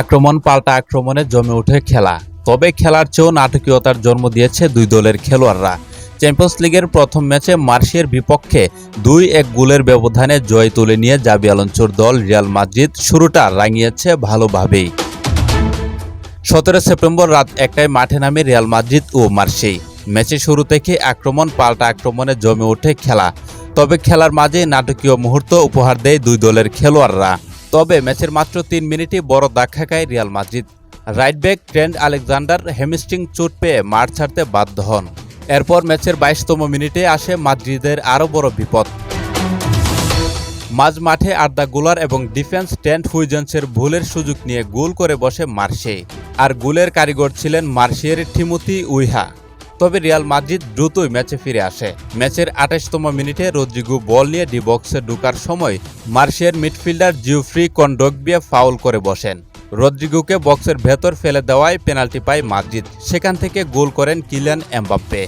আক্রমণ, পাল্টা আক্রমণে জমে ওঠে খেলা। তবে খেলার চেয়েও নাটকীয়তার জন্ম দিয়েছে দুই দলের খেলোয়াড়রা। চ্যাম্পিয়ন্স লিগের প্রথম ম্যাচে মার্সিয়ার বিপক্ষে দুই এক গোলের ব্যবধানে জয় তুলে নিয়ে জাবি আলঞ্চোর দল রিয়াল মাদ্রিদ শুরুটা রাঙিয়েছে ভালোভাবেই। সতেরো সেপ্টেম্বর রাত একটায় মাঠে নামে রিয়াল মাদ্রিদ ও মার্সেই ম্যাচের শুরু থেকে আক্রমণ, পাল্টা আক্রমণে জমে ওঠে খেলা। তবে খেলার মাঝে নাটকীয় মুহূর্ত উপহার দেয় দুই দলের খেলোয়াড়রা। তবে ম্যাচের মাত্র তিন মিনিটে বড় দেখা খায় Real Madrid. Right back Trent Alexander hamstring চোট পেয়ে মাঠ ছাড়তে বাধ্য হন। এরপর ম্যাচের বাইশতম মিনিটে আসে মাদ্রিদের আরও বড় বিপদ। মাঝ মাঠে আড্ডা গুলার এবং ডিফেন্স টেন্ট হুইজেন্সের ভুলের সুযোগ নিয়ে গোল করে বসে মার্সে আর গোলের কারিগর ছিলেন মার্সিয়ার ঠিমুতি উইহা। তবে রিয়াল মাদ্রিদ দ্রুতই ম্যাচে ফিরে আসে। ম্যাচের আঠাশতম মিনিটে রদ্রিগু বল নিয়ে ডি বক্সে ঢুকার সময় মার্সিয়ার মিডফিল্ডার জিওফ্রি কন্ডোগবিয়া ফাউল করে বসেন। রদ্রিগুকে বক্সের ভেতর ফেলে দেওয়ায় পেনাল্টি পায় মাদ্রিদ। সেখান থেকে গোল করেন কিলিয়ান এমবাপ্পে।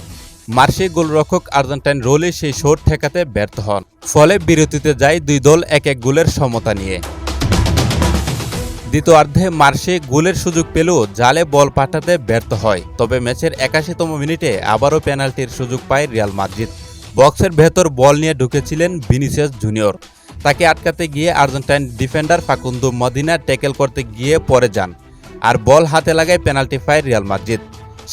মার্সি গোলরক্ষক আর্জেন্টাইন রোলে সেই শোট ঠেকাতে ব্যর্থ হন। ফলে বিরতিতে যায় দুই দল এক এক গোলের সমতা নিয়ে। দ্বিতীয়ার্ধে মার্সে গোলের সুযোগ পেলেও জালে বল পাঠাতে ব্যর্থ হয়। তবে ম্যাচের একাশিতম মিনিটে আবারও পেনাল্টির সুযোগ পায় রিয়াল মাদ্রিদ। বক্সের ভেতর বল নিয়ে ঢুকেছিলেন ভিনিসিয়াস জুনিয়র। তাকে আটকাতে গিয়ে Argentine defender Facundo Medina tackle করতে গিয়ে পরে যান আর বল হাতে লাগায় পেনাল্টি পায় রিয়াল মাদ্রিদ।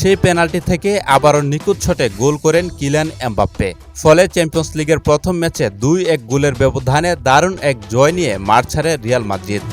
সেই পেনাল্টি থেকে আবারও নিখুঁত ছটে গোল করেন কিলিয়ান এমবাপ্পে। ফলে চ্যাম্পিয়ন্স লিগের প্রথম ম্যাচে দুই এক গোলের ব্যবধানে দারুণ এক জয় নিয়ে মাঠ ছাড়ে রিয়াল মাদ্রিদ।